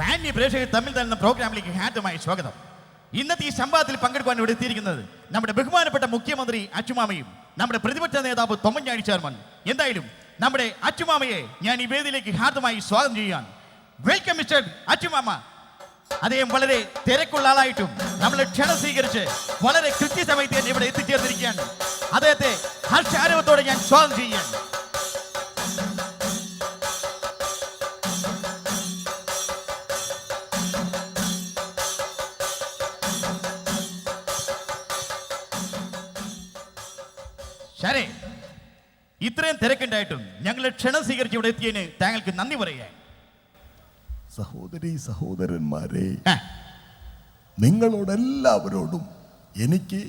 മാന്യ പ്രേക്ഷകർ തമ്മിൽ തരുന്ന പ്രോഗ്രാമിലേക്ക് ഹാറ്റമായി സ്വാഗതം. ഇന്നത്തെ ഈ സംവാദത്തിൽ പങ്കെടുക്കാൻ ഇവിടെ എത്തിയിരിക്കുന്നത് നമ്മുടെ ബഹുമാനപ്പെട്ട മുഖ്യമന്ത്രി അച്ചുമാമയും നമ്മുടെ പ്രതിപക്ഷ നേതാവ് തൊമ്മഞ്ഞാഴി ചെയർമാൻ എന്തായാലും നമ്മുടെ അച്ചുമാമയെ ഞാൻ ഈ വേദിയിലേക്ക് ഹാർദമായി സ്വാഗതം ചെയ്യാൻ വെൽക്കം മിസ്റ്റർ അച്ചുമാമ അദ്ദേഹം വളരെ തിരക്കുള്ള ആളായിട്ടും നമ്മളെ ക്ഷണം സ്വീകരിച്ച് വളരെ കൃത്യസമയത്ത് തന്നെ ഇവിടെ എത്തിച്ചേർന്നിരിക്കുകയാണ്. അദ്ദേഹത്തെ ഹർഷാരവത്തോടെ ഞാൻ സ്വാഗതം ചെയ്യുകയാണ്. ഇത്രയും തിരക്കുണ്ടായിട്ടും ഞങ്ങളെ ക്ഷണം സ്വീകരിച്ച് ഇവിടെ എത്തിയതിന് താങ്കൾക്ക് നന്ദി പറയുക. സഹോദരി സഹോദരന്മാരെ നിങ്ങളോടെല്ലാവരോടും എനിക്ക്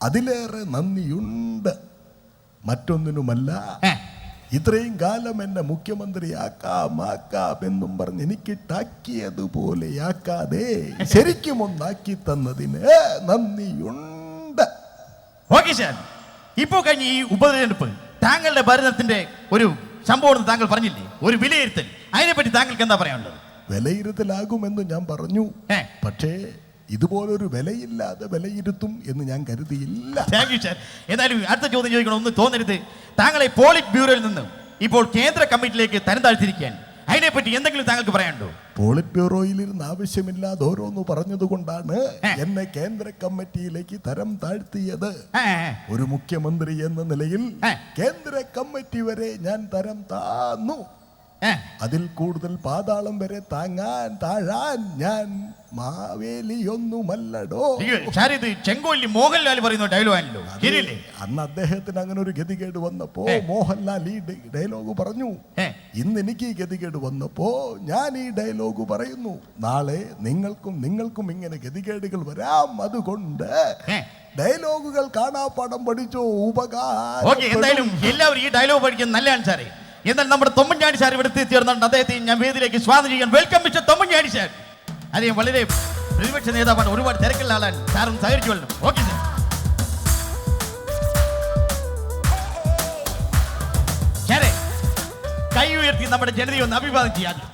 അതിലേറെ നന്ദിയുണ്ട്. മറ്റൊന്നിനുമല്ല ഇത്രയും കാലം എന്നെ മുഖ്യമന്ത്രിയാക്കാം ആക്കാം എന്നും പറഞ്ഞ് എനിക്ക് ടാക്കിയതുപോലെയാക്കാതെ ശരിക്കും ഒന്നാക്കി തന്നതിന് നന്ദിയുണ്ട്. Okay sir. ഇപ്പോ കഴിഞ്ഞ ഈ ഉപതെരഞ്ഞെടുപ്പ് താങ്കളുടെ ഭരണത്തിന്റെ ഒരു സംഭവം താങ്കൾ പറഞ്ഞില്ലേ? ഒരു വിലയിരുത്തൽ. അതിനെപ്പറ്റി താങ്കൾക്ക് എന്താ പറയാനുള്ളത്? വിലയിരുത്തലാകുമെന്ന് ഞാൻ പറഞ്ഞു. പക്ഷേ ഇതുപോലൊരു വിലയില്ലാതെ വിലയിരുത്തും എന്ന് ഞാൻ കരുതിയില്ല. താങ്ക് യു സാർ എന്നാലും അടുത്ത ചോദ്യം ചോദിക്കണം. ഒന്ന് തോന്നരുത്. താങ്കളെ പോളിറ്റ് ബ്യൂറോയിൽ നിന്നും ഇപ്പോൾ കേന്ദ്ര കമ്മിറ്റിയിലേക്ക് തരം താഴ്ത്തിരിക്കാൻ അതിനെപ്പറ്റി എന്തെങ്കിലും താങ്കൾക്ക് പറയാനുണ്ടോ? പോളിറ്റ് ബ്യൂറോയിലിരുന്ന് ആവശ്യമില്ലാതെ ഓരോന്ന് പറഞ്ഞതുകൊണ്ടാണ് എന്നെ കേന്ദ്ര കമ്മിറ്റിയിലേക്ക് തരം താഴ്ത്തിയത്. ഒരു മുഖ്യമന്ത്രി എന്ന നിലയിൽ കേന്ദ്ര കമ്മിറ്റി വരെ ഞാൻ തരം താന്നു. അതിൽ കൂടുതൽ പാതാളം വരെ താങ്ങാൻ താഴാൻ ഞാൻ മാവേലിയൊന്നുമല്ലടോ. അയ്യോ, സാർ ഇത് ചെങ്കോലി മോഹൻലാൽ പറയുന്ന ഡയലോഗാണല്ലോ ശരിയല്ലേ? അന്ന് അദ്ദേഹത്തിന് അങ്ങനെ ഒരു ഗതികേട് വന്നപ്പോ മോഹൻലാൽ ഈ ഡയലോഗ് പറഞ്ഞു. ഇന്ന് എനിക്ക് ഈ ഗതികേട് വന്നപ്പോ ഞാൻ ഈ ഡയലോഗ് പറയുന്നു. നാളെ നിങ്ങൾക്കും നിങ്ങൾക്കും ഇങ്ങനെ ഗതികേടുകൾ വരാം അതുകൊണ്ട് ഡയലോഗുകൾ കാണാപ്പാടം പഠിച്ചോ ഓക്കെ എന്തായാലും ഉപകാരം എല്ലാവരും ഈ ഡയലോഗ് പഠിക്കുന്നത് നല്ലതാണ് സാറേ. എന്നാൽ നമ്മുടെ തൊമ്മൻചാണ്ടി സാർ ഇവിടെ എത്തിച്ചേർന്നുണ്ട്. അദ്ദേഹത്തെ ഞാൻ വേദിയിലേക്ക് സ്വാഗതം ചെയ്യാൻ വെൽക്കം മിസ്റ്റർ തൊമ്മൻചാണ്ടി സാർ അദ്ദേഹം വളരെ പ്രതിപക്ഷ നേതാവാണ്. ഒരുപാട് തിരക്കുള്ള ആളാണ്. സാറും സഹകരിച്ചു കൊള്ളണം. ഓക്കെ സാർ കൈ ഉയർത്തി നമ്മുടെ ജനതയെ ഒന്ന് അഭിവാദം ചെയ്യാതെ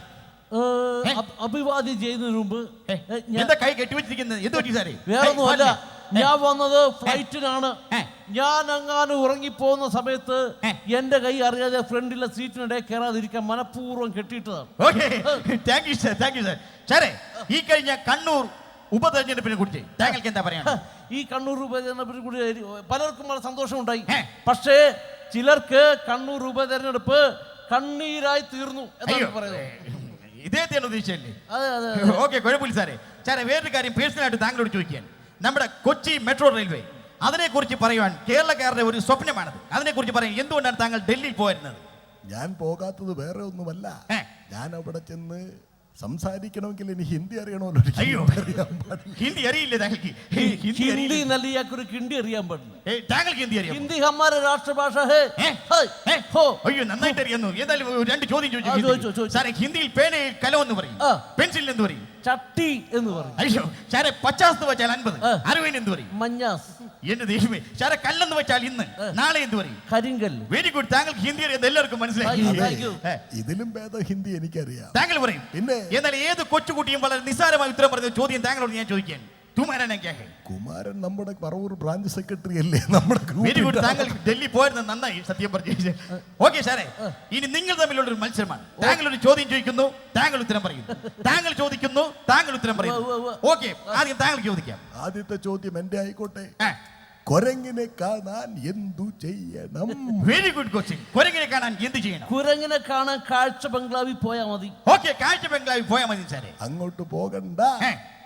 അഭിവാദ്യം ചെയ്യുന്നതിന് മുമ്പ് എന്റെ എന്താ കൈ കെട്ടിവെച്ചിരിക്കുന്നത്? എന്ത് പറ്റി സാറേ? വേറൊന്നുമല്ല. ഏ, ഞാൻ വന്നത് ഫ്ലൈറ്റിനാണ്. ഞാൻ അങ്ങാനും ഉറങ്ങിപ്പോകുന്ന സമയത്ത്. എന്റെ കൈ അറിയാതെ ഫ്രണ്ടിലെ സീറ്റിനിടെ കയറാതിരിക്കാൻ മനഃപൂർവം കെട്ടിയിട്ടതാണ്. ഈ കഴിഞ്ഞ കണ്ണൂർ ഉപതെരഞ്ഞെടുപ്പിനെ കുറിച്ച് താങ്കൾക്ക് എന്താ പറയാ ഈ കണ്ണൂർ ഉപതെരഞ്ഞെടുപ്പിനെ കുറിച്ച് പലർക്കും വളരെ സന്തോഷമുണ്ടായി. പക്ഷേ ചിലർക്ക് കണ്ണൂർ ഉപതെരഞ്ഞെടുപ്പ് കണ്ണീരായി തീർന്നു എന്നാണ് പറയുന്നത്. ഇദ്ദേഹത്തെയാണ് ഉദ്ദേശിച്ചല്ലേ ഓക്കെ കുഴപ്പമില്ല സാറേ. സാറേ വേറൊരു കാര്യം പേഴ്സണലായിട്ട് താങ്കളോട് ചോദിക്കാൻ നമ്മുടെ കൊച്ചി മെട്രോ റെയിൽവേ. അതിനെക്കുറിച്ച് പറയുവാൻ കേരളക്കാരുടെ ഒരു സ്വപ്നമാണത്. അതിനെക്കുറിച്ച് പറയാൻ എന്തുകൊണ്ടാണ് താങ്കൾ ഡൽഹിയിൽ പോയിരുന്നത്? ഞാൻ പോകാത്തത് വേറെ ഒന്നുമല്ല. ഞാൻ അവിടെ ചെന്ന് സംസാരിക്കണമെങ്കിൽ ഇനി ഹിന്ദി അറിയണമല്ലോ അയ്യോ. ഹിന്ദി അറിയില്ലേ. ഹിന്ദി താങ്കൾക്ക്? ഹിന്ദി ഹിന്ദി അറിയില്ല? നല്ലിയാക്കൊരു അറിയാൻ പാടില്ല. താങ്കൾക്ക് ഹിന്ദി അറിയാം ഹിന്ദി ഹമാരെ രാഷ്ട്രഭാഷ. അയ്യോ നന്നായിട്ട് അറിയുന്നു. ഏതായാലും രണ്ട് ചോദ്യം ചോദിച്ചു. സാറേ ഹിന്ദിയിൽ പേനയിൽ കലം എന്ന് പറയും. പെൻസിൽ എന്ന് പറയും. ചട്ടി എന്ന് പറയും. അയ്യോ സാറേ പച്ചാസ്ത് വെച്ചാൽ അൻപത്. അരവിന് എന്ന് എന്ത് പറയും. മഞ്ഞാസ്. എന്റെ ദൈവമേ സാറേ കല്ലെന്ന് വെച്ചാൽ ഇന്ന് നാളെ എന്ത് പറയും? കരിങ്കല്ല്. വെരി ഗുഡ് താങ്കൾക്ക് ഹിന്ദി അറിയാം എല്ലാവർക്കും മനസ്സിലായി. ഇതിലും ഭേദം ഹിന്ദി എനിക്കറിയാം. താങ്കൾ പറയും പിന്നെ? എന്നാൽ ഏത് കൊച്ചുകുട്ടിയും വളരെ നിസ്സാരമായി ഉത്തരം പറഞ്ഞ ചോദ്യം താങ്കളോട് ഞാൻ ചോദിക്കാൻ കുമാരൻ നമ്മുടെ പറവൂർ ബ്രാഞ്ച് സെക്രട്ടറി അല്ലേ? നമ്മുടെ വെരി ഗുഡ് താങ്കൾ ഡൽഹി പോയിരുന്നത് നന്നായി സത്യം പറഞ്ഞു. ഓക്കെ സാറേ. ഇനി നിങ്ങൾ തമ്മിലുള്ള ഒരു മത്സരമാണ്. താങ്കൾ ഒരു ചോദ്യം ചോദിക്കുന്നു താങ്കൾ ഉത്തരം പറയുന്നു താങ്കൾ ചോദിക്കുന്നു താങ്കൾ ഉത്തരം പറയുന്നു. ഓക്കെ ആദ്യം താങ്കൾ ചോദിക്കാം. ആദ്യത്തെ ചോദ്യം എന്റെ ആയിക്കോട്ടെ. ആ, കൊരങ്ങിനെ കാണാൻ എന്തു ചെയ്യണം വെരി ഗുഡ് ക്വസ്റ്റ്യൻ കുരങ്ങിനെ കാണാൻ എന്ത് ചെയ്യണം കുരങ്ങിനെ കാണാൻ കാഴ്ച ബംഗ്ലാവിൽ പോയാൽ മതി ഓക്കെ കാഴ്ച ബംഗ്ലാവിൽ പോയാൽ മതി സാറേ അങ്ങോട്ട് പോകണ്ട.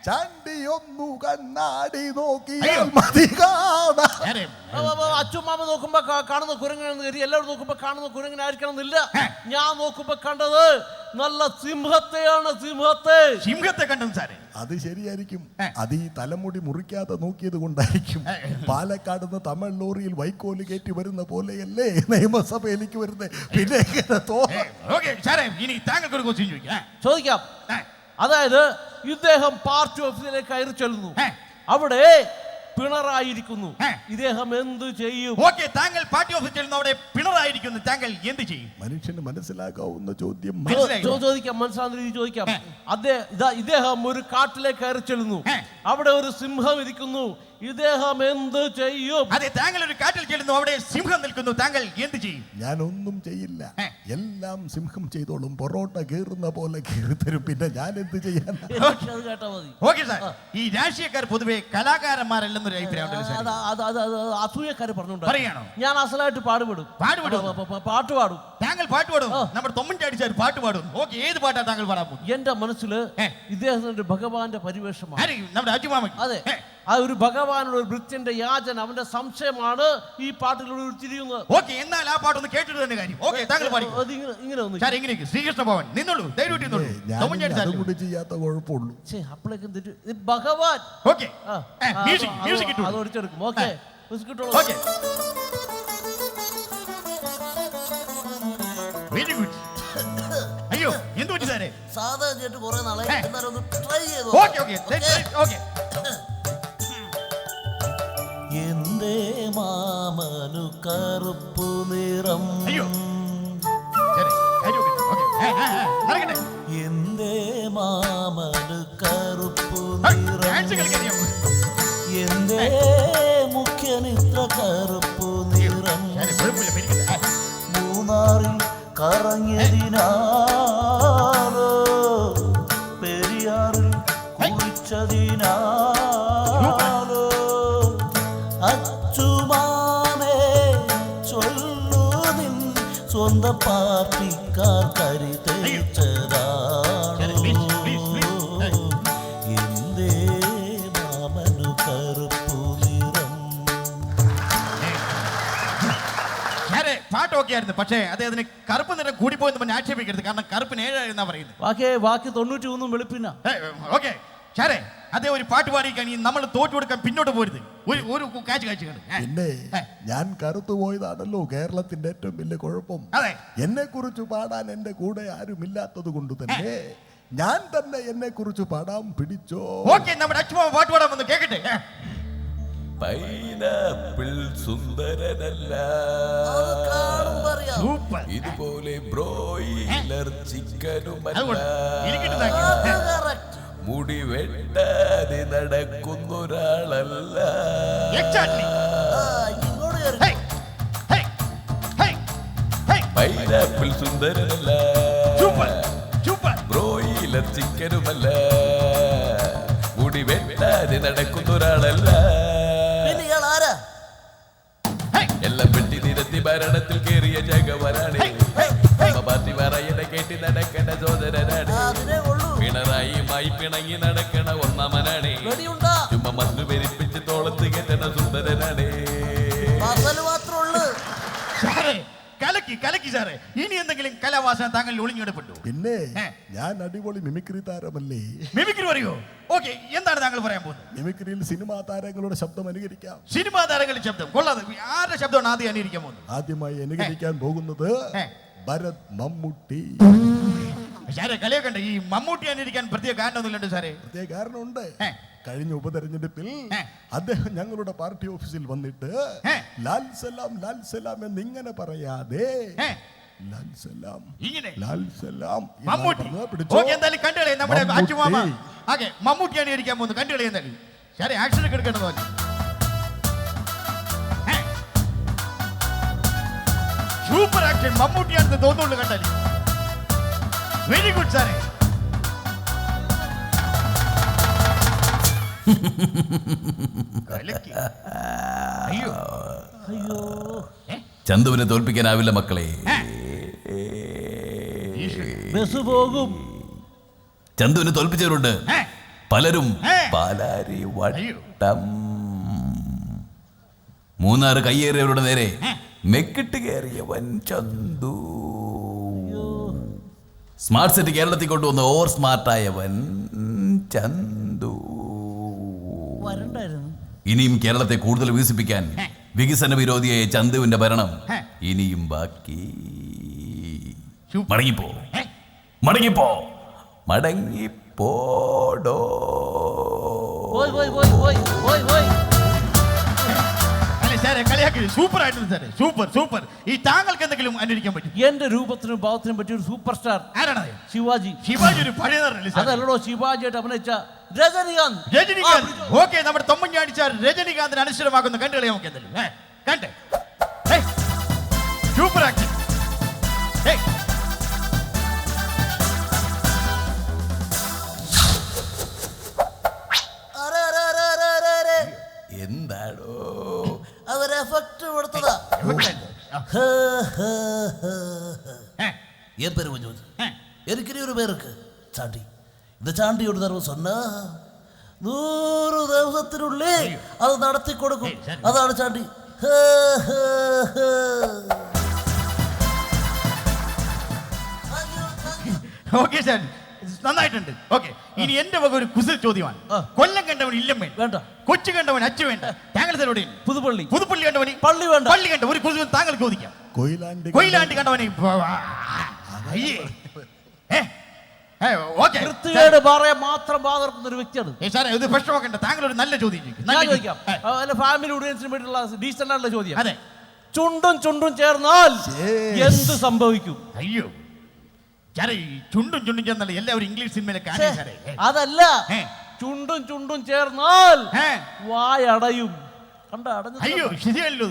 ഏ. ചാണ്ടി ഒന്നു കണ്ണാടി നോക്കിയാൽ. മതി നോക്കുമ്പോ കാണുന്ന കുരങ്ങനാണെന്ന് കരുതി എല്ലാവരും നോക്കുമ്പോ കാണുന്ന കുരങ്ങനായിരിക്കണം എന്നില്ല ഞാൻ നോക്കുമ്പോ കണ്ടത് നല്ല സിംഹത്തെയാണ് സിംഹത്തെ. സിംഹത്തെ കണ്ടു സാറേ. അത് ശരിയായിരിക്കും. അത് ഈ തലമുടി മുറിക്കാതെ നോക്കിയത് കൊണ്ടായിരിക്കും. പാലക്കാട് നിന്ന് തമിഴ് ലോറിയിൽ വൈക്കോൽ കയറ്റി വരുന്ന പോലെയല്ലേ നിയമസഭയിലേക്ക് വരുന്നത് പിന്നെ ചോദിക്കാം. അതായത് ഇദ്ദേഹം പാർട്ടി ഓഫീസിലേക്ക് കയറി ചെല്ലുന്നു. അവിടെ പിണറായിരിക്കുന്നു. ഇദ്ദേഹം എന്തു ചെയ്യും? ഓക്കെ താങ്കൾ പാർട്ടി ഓഫീസിൽ ചെല്ലുന്നു. അവിടെ പിണറായിരിക്കുന്നു. താങ്കൾ എന്ത് ചെയ്യും? മനുഷ്യന് മനസ്സിലാക്കാവുന്ന ചോദ്യം ചോദിക്കാം മനസ്സിലാകുന്ന രീതി ചോദിക്കാം. അദ്ദേഹം ഇദ്ദേഹം ഒരു കാട്ടിലേക്ക് കയറി ചെല്ലുന്നു. അവിടെ ഒരു സിംഹം ഇരിക്കുന്നു. ഇദ്ദേഹം എന്ത് ചെയ്യും? അതെ താങ്കൾ ഒരു കാട്ടിൽ ചെല്ലുന്നു അവിടെ സിംഹം നിൽക്കുന്നു. താങ്കൾ എന്ത് ചെയ്യും? ഞാൻ ഒന്നും ചെയ്യില്ല എല്ലാം സിംഹം ചെയ്തോളും. പൊറോട്ട കീറുന്ന പോലെ കീറിത്തരും. പിന്നെ ഞാൻ എന്ത് ചെയ്യാൻ കേട്ടാ മതി. Okay sir. ഈ രാഷ്ട്രീയക്കാർ പൊതുവെ കലാകാരന്മാരല്ലെന്നൊരു അഭിപ്രായം ഉണ്ടല്ലോ സാർ. അത് അത് അത് അത് അസൂയക്കാര് പറഞ്ഞുണ്ട് പറയാണോ? ഞാൻ അസലായിട്ട് പാടുപെടും. പാടുപെടും? പ- പ- പ- പാട്ട് പാടും. താങ്കൾ പാട്ട് പാടും. നമ്മുടെ തൊമ്മിന്റെ സാർ പാട്ട് പാടും. ഓക്കെ ഏത് പാട്ടാ താങ്കൾ പാടാൻ പോകുന്നത്? എന്റെ മനസ്സിൽ ഏ. ഇദ്ദേഹത്തിന്റെ ഭഗവാന്റെ പരിവേഷമാണ്. ആര്? നമ്മുടെ അജുമാമൻ അതെ. ആ ഒരു ഭഗവാനോട് ഒരു ഭൃത്യന്റെ യാചന അവന്റെ സംശയമാണ് ഈ പാട്ടിലൂടെ ഉരുത്തിരിയുന്നത്. ഓക്കെ എന്നാൽ ആ പാട്ടൊന്ന് കേട്ടിട്ട് തന്നെ കാര്യം. ഓക്കെ താങ്കൾ ഇങ്ങനെ ഒന്ന് സാർ ഇങ്ങനെ ശ്രീകൃഷ്ണ ഭവൻ നിന്നോളൂ ധൈര്യമായിട്ട് നിന്നോളൂ. ചെയ്യാത്ത കുഴപ്പമുള്ളൂ. ഛേ, അപ്പോഴേക്കും തെറ്റ്. ഇത് ഭഗവാൻ. ഓക്കെ. അത് ഒടിച്ചെടുക്കും ഓക്കെ. ഓക്കെ. വെരി ഗുഡ് അയ്യോ എന്ത് പറ്റി സാറേ? സാധാ കേട്ട് കുറെ നാളെ ഏ. എന്നാലും ഒന്ന് ട്രൈ ചെയ്തു? Okay okay. ഓക്കെ. എന്തേ മാമനു കറുപ്പു നിറം? ഞാൻ പാട്ടൊക്കെ ആയിരുന്നു. പക്ഷേ അദ്ദേഹത്തിന് കറുപ്പ് നിറം കൂടിപ്പോയെന്ന് പറഞ്ഞ് ആക്ഷേപിക്കരുത്. കാരണം കറുപ്പിന് ഏഴായിരുന്നാ പറയുന്നത്. ബാക്കി ബാക്കി തൊണ്ണൂറ്റി മൂന്നും വെളുപ്പിന ഓക്കെ. ഷാരെ അതേ ഒരു പാട്ട് പാടിക്കാൻ നമ്മൾ തോറ്റു കൊടുക്കാൻ പിന്നോട്ട് പോരുത്. ഒരു ഒരു കാച്ച് കാച്ച് കണ്ട് പിന്നെ ഞാൻ കറുത്തു പോയതാണല്ലോ കേരളത്തിന്റെ ഏറ്റവും വലിയ കുഴപ്പം. അതെ. എന്നെ കുറിച്ച് പാടാൻ എന്റെ കൂടെ ആരുമില്ലാത്തത് കൊണ്ട് തന്നെ ഞാൻ തന്നെ എന്നെ കുറിച്ച് പാടാൻ പിടിച്ചോ? ഓക്കെ നമ്മുടെ അച്ഛൻ പാട്ട് പാടാൻ വന്ന് കേക്കട്ടെ. പൈനാപ്പിൾ സുന്ദരനല്ല. ഇതുപോലെ ബ്രോയിലർ correct. മുടി വെട്ടാതെ നടക്കുന്നൊരാളല്ല. പൈനാപ്പിൾ സുന്ദരനല്ല. ബ്രോയിലർ ചിക്കനുമല്ല. മുടി വെട്ടാതെ നടക്കുന്നൊരാളല്ല. ഭരണത്തിൽ കേറിയ ജഗവനാണ്. പാർട്ടി പറയണ കേട്ടി നടക്കേണ്ട സോദരനാണ് പിണറായിയുമായി പിണങ്ങി നടക്കണ ഒന്നാമനാണ്. ചുമ്മാ മണ്ണ് പെരിപ്പിച്ച് തോളത്ത് കെട്ടണ സുന്ദരനാണ്. കലക്കി കലക്കി സാറേ. ഇനി എന്തെങ്കിലും കലാവാസന താങ്കൾ ഒളിഞ്ഞിടപ്പെട്ടു പിന്നെ. ഞാൻ അടിപൊളി മിമിക്രി താരമല്ലേ? മിമിക്രി പറയോ? ഓക്കെ എന്താണ് താങ്കൾ പറയാൻ പോകുന്നത്? മിമിക്രിയിൽ സിനിമാ താരങ്ങളുടെ ശബ്ദം അനുകരിക്കാം. സിനിമാ താരങ്ങളുടെ ശബ്ദം. കൊള്ളാതെ. ആരുടെ ശബ്ദമാണ് ആദ്യം അനുകരിക്കാൻ പോകുന്നത്? ആദ്യമായി അനുകരിക്കാൻ പോകുന്നത് ഭരത് മമ്മൂട്ടി. സാറേ കളിയൊക്കെ ഈ മമ്മൂട്ടി അനുകരിക്കാൻ പ്രത്യേക കാരണമൊന്നുമില്ലണ്ട് സാറേ. പ്രത്യേക കാരണമുണ്ട്. കഴിഞ്ഞ ഉപതെരഞ്ഞെടുപ്പിൽ. അദ്ദേഹം ഞങ്ങളുടെ പാർട്ടി ഓഫീസിൽ വന്നിട്ട് ലാൽ സലാം ലാൽ സലാം എന്ന് ഇങ്ങനെ പറയാതെ. ലാൽ സലാം ഇങ്ങനെ. ലാൽ സലാം എന്നാണ് മമ്മൂട്ടി. പറഞ്ഞത്. പിടിച്ചോ? ഓക്കെ എന്തായാലും കണ്ടുകളെ. നമ്മുടെ മമ്മൂട്ടി. അച്ചുമാമ ആകെ മമ്മൂട്ടിയാണ് ഇരിക്കാൻ പോകുന്നത്. കണ്ടുകളെ എന്തായാലും. ശരി ആക്ഷൻ ഒക്കെ എടുക്കേണ്ടത് പോലെ സൂപ്പർ ആക്ഷൻ മമ്മൂട്ടിയാണെന്ന് തോന്നുള്ളൂ കണ്ടാൽ വെരി ഗുഡ് സാറേ. ചന്തുവിനെ തോൽപ്പിക്കാനാവില്ല മക്കളെ. ബസ് പോകും. ചന്തുവിനെ തോൽപ്പിച്ചവരുണ്ട്. പലരും. പാലാരി. വട്ടം. മൂന്നാറ് കയ്യേറിയവരുടെ നേരെ മെക്കിട്ട് കയറിയവൻ ചന്തു. സ്മാർട്ട് സിറ്റി കേരളത്തിൽ കൊണ്ടുവന്ന ഓവർ സ്മാർട്ടായവൻ ചന്തു. വരണ്ടായിരുന്നു. ഇനിയും കേരളത്തെ കൂടുതൽ വികസിപ്പിക്കാൻ വികസന വിരോധിയായ ചന്തുവിന്റെ ഭരണം ഇനിയും ബാക്കി. മടങ്ങിപ്പോ? മടങ്ങിപ്പോ. മടങ്ങിപ്പോടോ സൂപ്പർ ആയിട്ടുണ്ട് സാറേ സൂപ്പർ സൂപ്പർ. ഈ താങ്കൾക്ക് എന്തെങ്കിലും അനുകരിക്കാൻ പറ്റും? എന്റെ രൂപത്തിനും ഭാവത്തിനും പറ്റിയ ഒരു സൂപ്പർ സ്റ്റാർ. ആരാണത്? ശിവാജി. ശിവാജി ഒരു പഴയ? അതല്ലടോ ശിവാജിയായിട്ട് അഭിനയിച്ച രജനികാന്ത്. രജനികാന്ത്. ഓക്കെ നമ്മുടെ തൊമ്മഞ്ഞാടിച്ചാർ രജനികാന്തിന് അനുസരമാക്കുന്ന കണ്ടുകളെ നമുക്ക് എന്തെങ്കിലും കണ്ട്. സൂപ്പർ ആക്ഷൻ എന്താണോ അവർ എഫക്ട് കൊടുത്തതാ. എൻ പേര് കുഞ്ഞു എനിക്കിനി ഒരു പേർക്ക്. ചാട്ടി ചാണ്ടിയുടെ ധർമ്മം സ്വന്ന നൂറ് ദിവസത്തിനുള്ളിൽ അത് നടത്തി കൊടുക്കും. അതാണ് ചാണ്ടി നന്നായിട്ടുണ്ട്. ഓക്കെ ഇനി എന്റെ വക ഒരു കുസൽ ചോദ്യമാണ്. കൊല്ലം കണ്ടവൻ ഇല്ലമ്മ വേണ്ട. കൊച്ചു കണ്ടവൻ അച്ഛൻ വേണ്ട. താങ്കളുടെ പുതുപള്ളി. പുതുപ്പള്ളി പുതുപ്പള്ളി കണ്ടവൻ പള്ളി വേണ്ട. പള്ളി കണ്ട ഒരു കുസൽ താങ്കൾ ചോദിക്കാം. കൊയിലാണ്ട് കൊയിലാണ്ട് കണ്ടവനെ. അയ്യേ. വൃത്തികേട് പറയാൻ മാത്രം ഒരു വ്യക്തിയാണ്. സാറേ ഇത് താങ്കൾ ഒരു നല്ല ചോദ്യം ചോദിക്കും. ഫാമിലി ഓഡിയൻസിന് വേണ്ടിയുള്ള ഡീസന്റ് ആയിട്ടുള്ള ചോദ്യം. അതെ. ചുണ്ടും ചുണ്ടും ചേർന്നാൽ എന്ത് സംഭവിക്കും? അയ്യോ. ചുണ്ടും ചുണ്ടും എല്ലാവരും ഇംഗ്ലീഷ് സിനിമയിലൊക്കെ അതല്ല. ചുണ്ടും ചുണ്ടും ചേർന്നാൽ വായടയും. അയ്യോ ശരിയല്ലോ.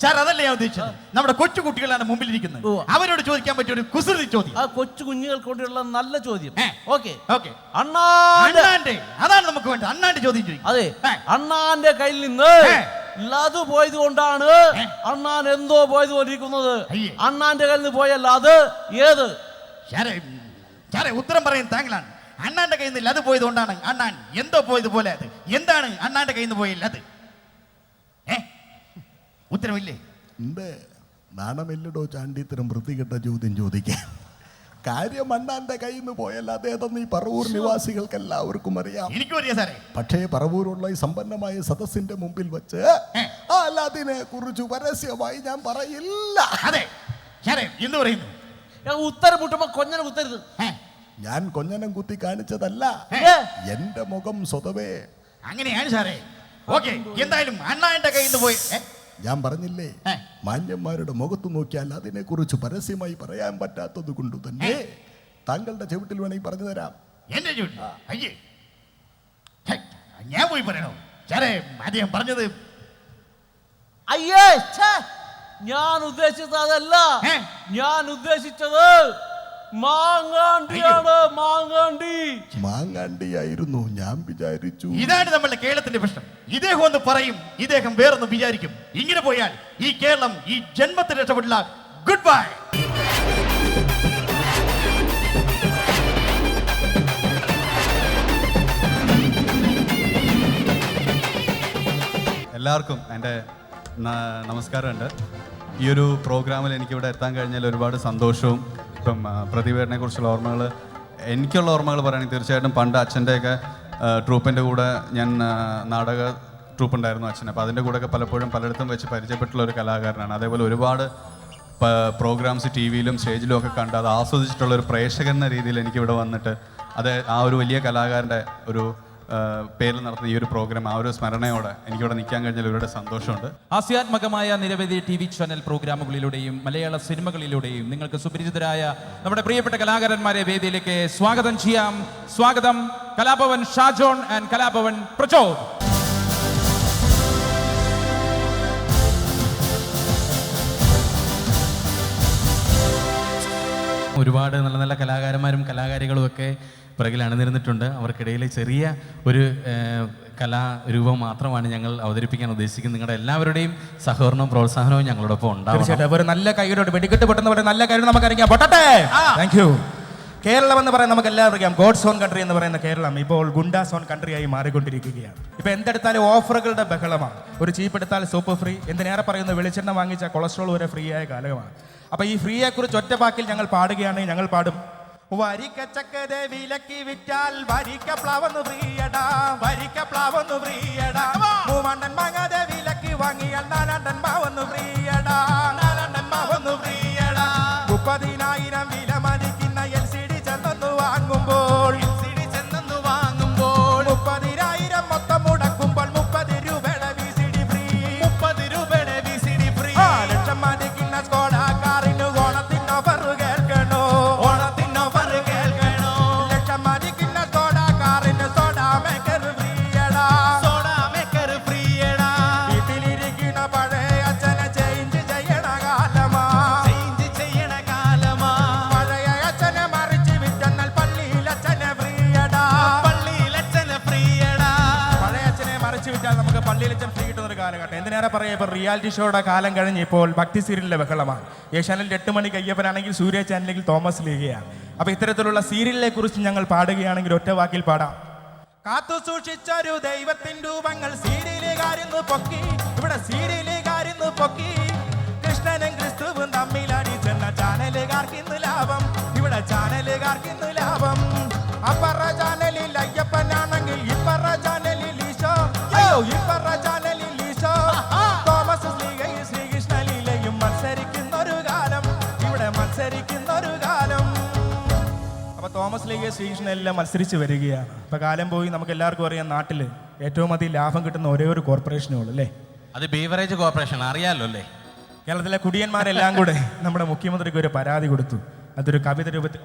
സാർ അതല്ല ഞാൻ ഉദ്ദേശിച്ചത്? നമ്മുടെ കൊച്ചു കുട്ടികളാണ് മുമ്പിൽ ഇരിക്കുന്നത് അവരോട് ചോദിക്കാൻ പറ്റിയ ഒരു കുസൃതി ചോദ്യം. ആ കൊച്ചു കുഞ്ഞുങ്ങൾക്ക് വേണ്ടിയുള്ള നല്ല ചോദ്യം. ഓക്കെ. ഓക്കെ. അണ്ണാന്റെ അതാണ് നമുക്ക് വേണ്ടത്. അണ്ണാന്റെ ചോദ്യം ചോദിക്കും. അതെ. അണ്ണാന്റെ കയ്യിൽ നിന്ന്. ലതു പോയത് കൊണ്ടാണ് അണ്ണാൻ എന്തോ പോയത് കൊണ്ടിരിക്കുന്നത്. അണ്ണാന്റെ കയ്യിൽ നിന്ന് പോയ ലത് ഏത്? ഉത്തരം പറയുന്നത് താങ്കളാണ്. അണ്ണാന്റെ കയ്യിൽ നിന്ന് ലത് പോയത് കൊണ്ടാണ് അണ്ണാൻ എന്തോ പോയത് പോലെ അത്. എന്താണ് അണ്ണാന്റെ കയ്യിൽ നിന്ന് പോയ ഏ ഉത്തരമില്ലേ ഉണ്ട്. നാണമില്ലടോ ചാണ്ടി ഇത്തരം വൃത്തികെട്ട ചോദ്യം ചോദിക്കാൻ. കാര്യം അണ്ണാന്റെ കയ്യിൽ നിന്ന് പോയല്ല അദ്ദേഹം ഈ പറവൂർ നിവാസികൾക്ക് എല്ലാവർക്കും അറിയാം. എനിക്കും അറിയാം സാറേ. പക്ഷേ പറവൂരുള്ള ഈ സമ്പന്നമായ സദസ്സിന്റെ മുമ്പിൽ വെച്ച് അല്ലാതിനെ അല്ല അതിനെ കുറിച്ച് പരസ്യമായി ഞാൻ പറയില്ല. അതെ. എന്ത് പറയുന്നു? ഞാൻ ഉത്തരം മുട്ടുമ്പോ കൊഞ്ഞനെ കുത്തരുത്. ഞാൻ കൊഞ്ഞനം കുത്തി കാണിച്ചതല്ല. എന്റെ മുഖം സ്വതവേ. അങ്ങനെയാണ് സാറേ. ഓക്കെ എന്തായാലും അണ്ണാന്റെ കയ്യിൽ നിന്ന് പോയി ഞാൻ പറഞ്ഞില്ലേ? മാന്യന്മാരുടെ മുഖത്ത് നോക്കിയാൽ അതിനെക്കുറിച്ച് പരസ്യമായി പറയാൻ പറ്റാത്തത് കൊണ്ട് തന്നെ താങ്കളുടെ ചെവിട്ടിൽ വേണമെങ്കിൽ പറഞ്ഞു തരാം. എന്റെ ഞാൻ പോയി പറയണോ? സാറേ അദ്ദേഹം പറഞ്ഞത് അയ്യേ ഞാൻ ഉദ്ദേശിച്ചത് അതല്ല. ഞാൻ ഉദ്ദേശിച്ചത് മാങ്ങാണ്ടിയാണ് മാങ്ങാണ്ടി. മാങ്ങാണ്ടിയായിരുന്നു ഞാൻ വിചാരിച്ചു. ഇതാണ് നമ്മുടെ കേരളത്തിന്റെ പ്രശ്നം. ഇദ്ദേഹം ഒന്ന് പറയും ഇദ്ദേഹം വേറൊന്ന് വിചാരിക്കും. ഇങ്ങനെ പോയാൽ ഈ കേരളം ഈ ജന്മത്തിൽ രക്ഷപ്പെടില്ല. ഗുഡ് ബൈ എല്ലാവർക്കും എന്റെ നമസ്കാരമുണ്ട്. ഈ ഒരു പ്രോഗ്രാമിൽ എനിക്കിവിടെ എത്താൻ കഴിഞ്ഞാൽ ഒരുപാട് സന്തോഷവും ഇപ്പം ആ, കുറിച്ചുള്ള ഓർമ്മകൾ എനിക്കുള്ള ഓർമ്മകൾ പറയുകയാണെങ്കിൽ തീർച്ചയായിട്ടും പണ്ട് അച്ഛന്റെയൊക്കെ ട്രൂപ്പിന്റെ കൂടെ ഞാൻ നാടക ട്രൂപ്പ് ഉണ്ടായിരുന്നു അച്ഛൻ അപ്പോൾ അതിന്റെ കൂടെയൊക്കെ പലപ്പോഴും പലയിടത്തും വെച്ച് പരിചയപ്പെട്ടുള്ള ഒരു കലാകാരനാണ്. അതേപോലെ ഒരുപാട് പ്രോഗ്രാംസ് ടി വിയിലും സ്റ്റേജിലും ഒക്കെ കണ്ട് അത് ആസ്വദിച്ചിട്ടുള്ള ഒരു പ്രേക്ഷകൻ എന്ന രീതിയിൽ എനിക്കിവിടെ വന്നിട്ട് അത് ആ ഒരു വലിയ കലാകാരന്റെ ഒരു പേരിൽ നടത്തുന്ന ഈ ഒരു പ്രോഗ്രാം ആ ഒരു സ്മരണയോടെ എനിക്കിവിടെ നിൽക്കാൻ കഴിഞ്ഞാൽ ഇവരുടെ സന്തോഷമുണ്ട്. ഹാസ്യാത്മകമായ നിരവധി ടി വി ചാനൽ പ്രോഗ്രാമുകളിലൂടെയും മലയാള സിനിമകളിലൂടെയും നിങ്ങൾക്ക് സുപരിചിതരായ നമ്മുടെ പ്രിയപ്പെട്ട കലാകാരന്മാരെ വേദിയിലേക്ക് സ്വാഗതം ചെയ്യാം. സ്വാഗതം. കലാഭവൻ ഷാജോൺ ആൻഡ് കലാഭവൻ പ്രചോദ്. ഒരുപാട് നല്ല നല്ല കലാകാരന്മാരും കലാകാരികളും ഒക്കെ പിറകിൽ അണിനിരുന്നിട്ടുണ്ട്. അവർക്കിടയിൽ ചെറിയ ഒരു കലാരൂപം മാത്രമാണ് ഞങ്ങൾ അവതരിപ്പിക്കാൻ ഉദ്ദേശിക്കുന്നത്. നിങ്ങളുടെ എല്ലാവരുടെയും സഹകരണവും പ്രോത്സാഹനവും ഞങ്ങളോടൊപ്പം ഉണ്ടാവും തീർച്ചയായിട്ടും. ഒരു നല്ല കൈയോട് വെടിക്കെട്ട് പെട്ടെന്ന് പോലെ നല്ല കൈയോട് നമുക്ക് അറിയാം പൊട്ടട്ടെ താങ്ക് യു കേരളം എന്ന് പറയാൻ നമുക്ക് എല്ലാവർക്കും അറിയാം. ഗോഡ്സ് ഓൺ കൺട്രി എന്ന് പറയുന്ന കേരളം ഇപ്പോൾ ഗുണ്ടാസ് ഓൺ ആയി മാറിക്കൊണ്ടിരിക്കുകയാണ്. ഇപ്പൊ എന്തെടുത്താലും ഓഫറുകളുടെ ബഹളമാണ്. ഒരു ചീപ്പ് എടുത്താൽ സോപ്പ് ഫ്രീ എന്തിനേറെ പറയുന്നു? വെളിച്ചെണ്ണ വാങ്ങിച്ച കൊളസ്ട്രോൾ വരെ ഫ്രീ ആയ കാലമാണ്. അപ്പൊ ഈ ഫ്രീയെ കുറിച്ച് വാക്കിൽ ഞങ്ങൾ പാടുകയാണെങ്കിൽ ഞങ്ങൾ പാടും. വരിക്ക ചക്കര വിലക്കി വിറ്റാൽ വരിക്ക പ്ലാവൊന്ന് ഫ്രീയടാ വരിക്ക പ്ലാവൊന്ന് ഫ്രീയടാ മൂവണ്ണൻ മാങ്ങാതെ വിലക്കി വാങ്ങിയാൽ നാലാണ്ടൻ മാവൊന്ന് ഫ്രീയടാ നാലാണ്ടൻ മാവൊന്ന് ഫ്രീയടാ മുപ്പതിനായിരം വാങ്ങുമ്പോൾ കാലഘട്ടം പറയാം ഇപ്പോൾ റിയാലിറ്റി ഷോയുടെ കാലം കഴിഞ്ഞ് ഇപ്പോൾ ഭക്തി സീരിയലിന്റെ ബഹളമാണ്. ഏഷ്യാനിൽ എട്ട് മണി കയ്യപ്പനാണെങ്കിൽ സൂര്യ ചാനലിൽ തോമസ് ലീഗയാണ് അപ്പോൾ ഇത്തരത്തിലുള്ള സീരിയലിനെ കുറിച്ച് ഞങ്ങൾ പാടുകയാണെങ്കിൽ ഒറ്റ വാക്കിൽ പാടാം. കാത്തു സൂക്ഷിച്ചൊരു ദൈവത്തിൻ രൂപങ്ങൾ സീരിയലുകാരുന്നു പൊക്കി ഇവിടെ സീരിയലുകാരുന്നു പൊക്കി. കൃഷ്ണനും ക്രിസ്തുവും തമ്മിലടി ചെന്ന ചാനലുകാർക്ക് ഇന്ന് ലാഭം ഇവിടെ ചാനലുകാർക്ക് ഇന്ന് ലാഭം. അപ്പറ ചാനലിൽ അയ്യപ്പനാണെങ്കിൽ ഇപ്പറ ചാനലിൽ ഈശോ. അയ്യോ തോമസ് ലീഗ് ശ്രീകൃഷ്ണനെല്ലാം മത്സരിച്ച് വരികയാണ്. ഇപ്പം കാലം പോയി നമുക്ക് എല്ലാവർക്കും അറിയാം നാട്ടിൽ ഏറ്റവും അധികം ലാഭം കിട്ടുന്ന ഒരേ ഒരു കോർപ്പറേഷനേ ഉള്ളൂ അല്ലേ? അത് ബീവറേജ് കോർപ്പറേഷൻ അറിയാമല്ലോ അല്ലേ? കേരളത്തിലെ കുടിയന്മാരെല്ലാം കൂടെ നമ്മുടെ മുഖ്യമന്ത്രിക്ക് ഒരു പരാതി കൊടുത്തു. അതൊരു കവിത രൂപത്തിൽ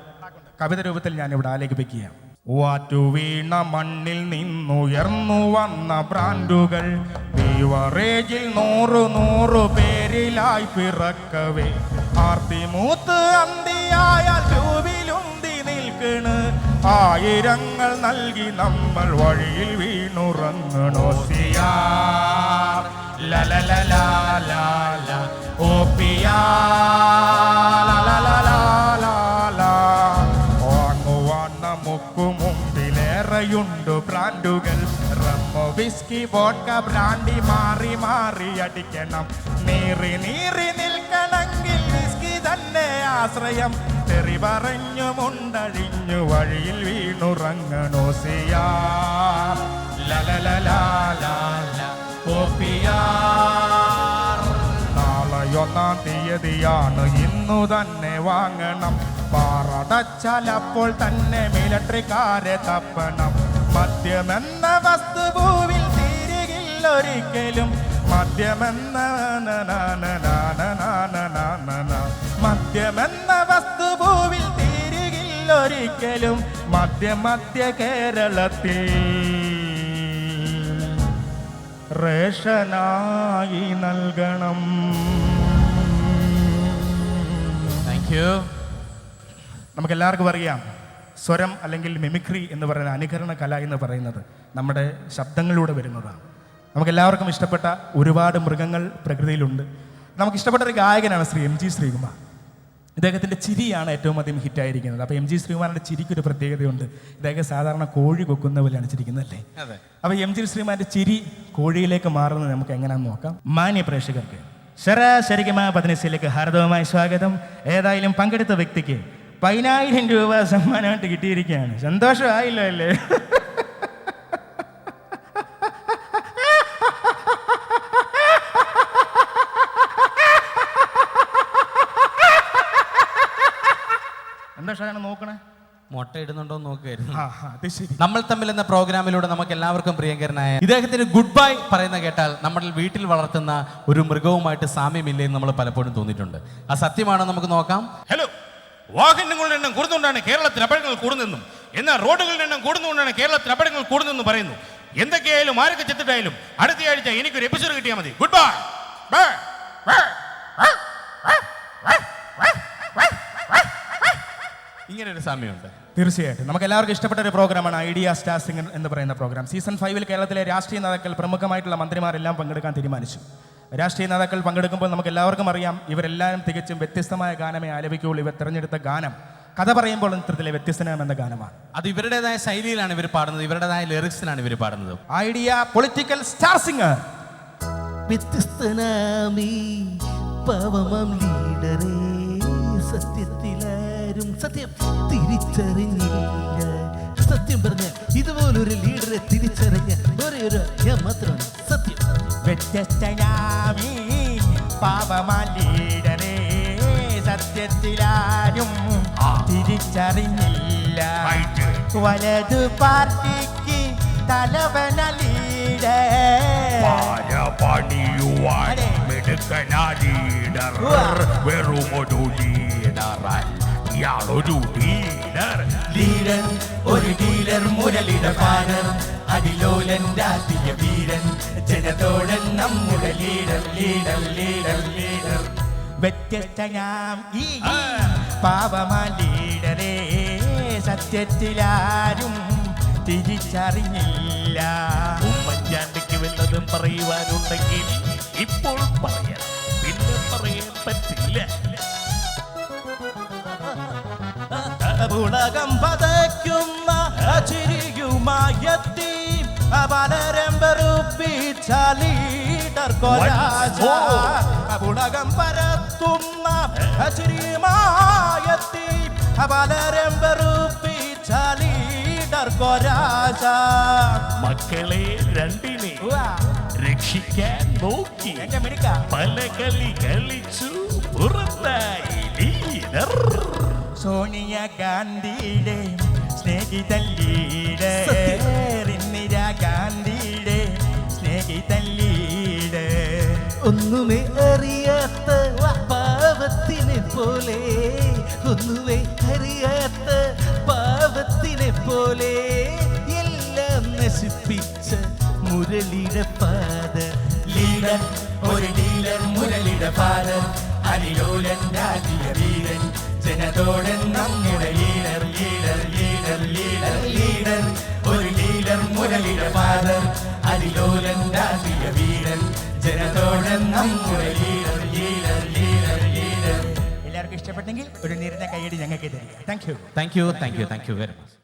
കവിത രൂപത്തിൽ ഞാൻ ഇവിടെ ആലേഖിപ്പിക്കുകയാണ്. വാറ്റു വീണ മണ്ണിൽ നിന്നുയർന്നു വന്ന ബ്രാൻഡുകൾ ബീവറേജിൽ നൂറു നൂറു പേരിലായി പിറക്കവേ. ആർത്തി മൂത്ത് അന്തിയായാൽ ആയിരങ്ങൾ നൽകി നമ്മൾ വഴിയിൽ വീണുറങ്ങണോ സിയാർ നമുക്ക് മുമ്പിലേറെയുണ്ട് ബ്രാൻഡുകൾ. റമ്മോ വിസ്കി വോഡ്ക ബ്രാൻഡി മാറി മാറി അടിക്കണം. നീറി നീറി നിൽക്കണമെങ്കിൽ വിസ്കി തന്നെ ആശ്രയം. തെറി പറഞ്ഞു മുണ്ടഴിഞ്ഞു വഴിയിൽ വീണുറങ്ങണോ സിയാ തീയതിയാണ് ഇന്നു തന്നെ വാങ്ങണം പാറടച്ചാലപ്പോൾ തന്നെ മിലട്രിക്കാരെ തപ്പണം മദ്യമെന്ന വസ്തുഭൂവിൽ തീരുകില്ലൊരിക്കലും മദ്യമെന്ന മദ്യമെന്ന തീരുകില്ലൊരിക്കലും മധ്യ മധ്യ കേരളത്തിൽ റേഷനായി നൽകണം. താങ്ക് യു നമുക്ക് എല്ലാവർക്കും അറിയാം സ്വരം അല്ലെങ്കിൽ മിമിക്രി എന്ന് പറയുന്ന അനുകരണ കല എന്ന് പറയുന്നത് നമ്മുടെ ശബ്ദങ്ങളിലൂടെ വരുന്നതാണ്. നമുക്ക് എല്ലാവർക്കും ഇഷ്ടപ്പെട്ട ഒരുപാട് മൃഗങ്ങൾ പ്രകൃതിയിലുണ്ട്. നമുക്ക് ഇഷ്ടപ്പെട്ട ഒരു ഗായകനാണ് ശ്രീ എം ജി ശ്രീകുമാർ. ഇദ്ദേഹത്തിന്റെ ചിരിയാണ് ഏറ്റവും അധികം ഹിറ്റായിരിക്കുന്നത്. അപ്പോൾ എം ജി ശ്രീമാരുടെ ചിരിക്കൊരു പ്രത്യേകതയുണ്ട്. ഇദ്ദേഹം സാധാരണ കോഴി കൊക്കുന്ന പോലെയാണ് ചിരിക്കുന്നത് അല്ലേ? അതെ. അപ്പോൾ എം ജി ശ്രീമാരുടെ ചിരി കോഴിയിലേക്ക് മാറുന്നത് നമുക്ക് എങ്ങനെയാണെന്ന് നോക്കാം. മാന്യ പ്രേക്ഷകർക്ക് ശരാശരികമായ പതിനസിലേക്ക് ഹാർദവമായ സ്വാഗതം. ഏതായാലും പങ്കെടുത്ത വ്യക്തിക്ക് പതിനായിരം രൂപ സമ്മാനമായിട്ട് കിട്ടിയിരിക്കുകയാണ്. സന്തോഷമായില്ലോ അല്ലേ? ഷാന നോക്കണേ. മുട്ട ഇടുന്നുണ്ടോ നോക്കുകയായിരുന്നു നമ്മൾ തമ്മിൽ എന്ന പ്രോഗ്രാമിലൂടെ നമുക്ക് എല്ലാവർക്കും പ്രിയങ്കരനായ ഇദ്ദേഹത്തിന് ഗുഡ് ബൈ പറയുന്ന കേട്ടാൽ നമ്മൾ വീട്ടിൽ വളർത്തുന്ന ഒരു മൃഗവുമായിട്ട് സാമ്യമില്ലേ എന്ന് നമ്മൾ പലപ്പോഴും തോന്നിയിട്ടുണ്ട്. ആ സത്യമാണോ നമുക്ക് നോക്കാം? ഹലോ വാഹനങ്ങളുടെ എണ്ണം കൂടുന്നുകൊണ്ടാണ് കേരളത്തിൽ അപകടങ്ങൾ കൂടുന്നതെന്നും എന്നാൽ റോഡുകളുടെ എണ്ണം കൂടുന്നുകൊണ്ടാണ് കേരളത്തിൽ അപകടങ്ങൾ കൂടുന്നതെന്ന് പറയുന്നു. എന്തൊക്കെയായാലും ആരൊക്കെ ചെത്തിട്ടായാലും അടുത്തയാഴ്ച എനിക്കൊരു എപ്പിസോഡ് കിട്ടിയാൽ മതി. ഗുഡ് ബൈ ബൈ ബൈ ഇങ്ങനെ ഒരു സമയമുണ്ട്. തീർച്ചയായിട്ടും. നമുക്ക് എല്ലാവർക്കും ഇഷ്ടപ്പെട്ട ഒരു പ്രോഗ്രാമാണ് ഐഡിയ സ്റ്റാർ സിംഗർ എന്ന് പറയുന്ന പ്രോഗ്രാം. സീസൺ ഫൈവിൽ കേരളത്തിലെ രാഷ്ട്രീയ നേതാക്കൾ പ്രമുഖമായിട്ടുള്ള മന്ത്രിമാരെല്ലാം പങ്കെടുക്കാൻ തീരുമാനിച്ചു. രാഷ്ട്രീയ നേതാക്കൾ പങ്കെടുക്കുമ്പോൾ നമുക്ക് എല്ലാവർക്കും അറിയാം ഇവരെല്ലാവരും തികച്ചും വ്യത്യസ്തമായ ഗാനമേ ആലപിക്കുകയുള്ളൂ. ഇവർ തിരഞ്ഞെടുത്ത ഗാനം കഥ പറയുമ്പോൾ ചിത്രത്തിലെ വ്യത്യസ്തനാമെന്ന ഗാനമാണ്. അത് ഇവരുടേതായ ശൈലിയിലാണ് ഇവർ പാടുന്നത് ഇവരുടേതായ ലിറിക്സിലാണ് ഇവർ പാടുന്നത്. Idea political star singer. വ്യത്യസ്തനാമീ പവമം ലീഡറേ സത്യത്തിലാരും സത്യം തിരിച്ചറിഞ്ഞില്ല. സത്യം പറഞ്ഞ ഇതുപോലൊരു ലീഡറെ തിരിച്ചറിഞ്ഞ ഒരേ ഒരു ഞാൻ മാത്രമാണ് സത്യം. വ്യത്യസ്തയാമി പാപമാലീടരേ സത്യത്തിലാരും തിരിച്ചറിഞ്ഞില്ല. വലതു പാർട്ടിക്ക് തലവനലീട. പണിയുവാൻ അതെ. മിടുക്കനാ ലീഡർ. വെറുമൊരു ലീഡർ ഇയാളൊരു ഡീലർ ഡീലർ ഒരു ഡീലർ മുരളിടപാടർ പാടർ അതിലോലൻ രാഷ്ട്രീയ വീരൻ. ജനതോടൻ നമ്മുടെ ലീഡർ ലീഡർ ലീഡർ ലീഡർ വ്യത്യസ്തയാം ഈ പാവമാ ലീഡറേ സത്യത്തിലാരും തിരിച്ചറിഞ്ഞില്ല. ഉമ്മൻചാണ്ടിക്ക് വല്ലതും പറയുവാനുണ്ടെങ്കിൽ ഇപ്പോൾ പറയാം. പിന്നെ പറയാൻ പറ്റില്ല. ഉലകം പതയ്ക്കുന്ന ചിരിയുമായെത്തി പലരം ലീഡർ ഉലകം പരത്തുന്ന ചിരിയുമായെത്തി പലരം ലീഡർ കൊരാജ. മക്കളെ രണ്ടിനെ രക്ഷിക്കാൻ നോക്കി. പല കളി കളിച്ചു. പുറത്തായി ലീഡർ. സോണിയ ഗാന്ധിയുടെ സ്നേഹിതല്ലീട് ഇന്ദിരാ ഗാന്ധിയുടെ സ്നേഹിതല്ലീട് ഒന്നുമേ അറിയാത്ത പാവത്തിനെ പോലെ ഒന്നുമേ അറിയാത്ത പാവത്തിനെ പോലെ എല്ലാം നശിപ്പിച്ച മുരളിയുടെ പാത. ലീഡർ ഒരു ഡീലർ മുരളിയുടെ പാത. അനിലോലൻ രാജീയ വീരൻ. ജനതോടൻ നമ്മുടെ leader leader leader leader leader ഒരു ലീഡർ മുരളിയുടെ ഫാദർ അതിലോലൻ രാജീയ വീരൻ. ജനത്തോടെ നമ്മുടെ ലീഡർ ലീഡർ ലീഡർ ലീഡർ എല്ലാവർക്കും ഇഷ്ടപ്പെട്ടെങ്കിൽ ഒരു നിരന്ന കൈയടി ഞങ്ങൾക്ക് തരിക thank you thank you thank you thank you very much